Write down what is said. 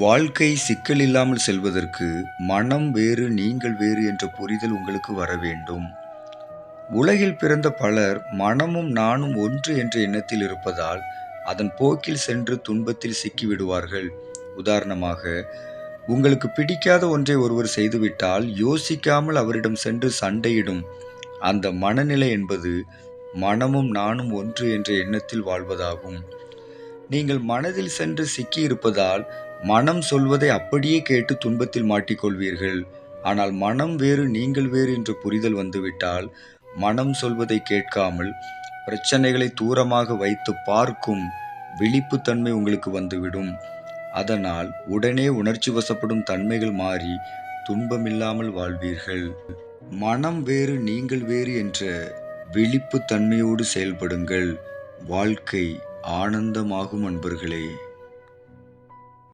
வாழ்க்கை சிக்கல் இல்லாமல் செல்வதற்கு மனம் வேறு நீங்கள் வேறு என்ற புரிதல் உங்களுக்கு வர வேண்டும். உலகில் பிறந்த பலர் மனமும் நானும் ஒன்று என்ற எண்ணத்தில் இருப்பதால் அதன் போக்கில் சென்று துன்பத்தில் சிக்கிவிடுவார்கள். உதாரணமாக உங்களுக்கு பிடிக்காத ஒன்றை ஒருவர் செய்துவிட்டால் யோசிக்காமல் அவரிடம் சென்று சண்டையிடும். அந்த மனநிலை என்பது மனமும் நானும் ஒன்று என்ற எண்ணத்தில் வாழ்வதாகும். நீங்கள் மனதில் சென்று சிக்கியிருப்பதால் மனம் சொல்வதை அப்படியே கேட்டு துன்பத்தில் மாட்டிக்கொள்வீர்கள். ஆனால் மனம் வேறு நீங்கள் வேறு என்ற புரிதல் வந்துவிட்டால் மனம் சொல்வதை கேட்காமல் பிரச்சனைகளை தூரமாக வைத்து பார்க்கும் விழிப்புத்தன்மை உங்களுக்கு வந்துவிடும். அதனால் உடனே உணர்ச்சி வசப்படும் தன்மைகள் மாறி துன்பமில்லாமல் வாழ்வீர்கள். மனம் வேறு நீங்கள் வேறு என்ற விழிப்புத்தன்மையோடு செயல்படுங்கள். வாழ்க்கை ஆனந்தமாகும் அன்பர்களே.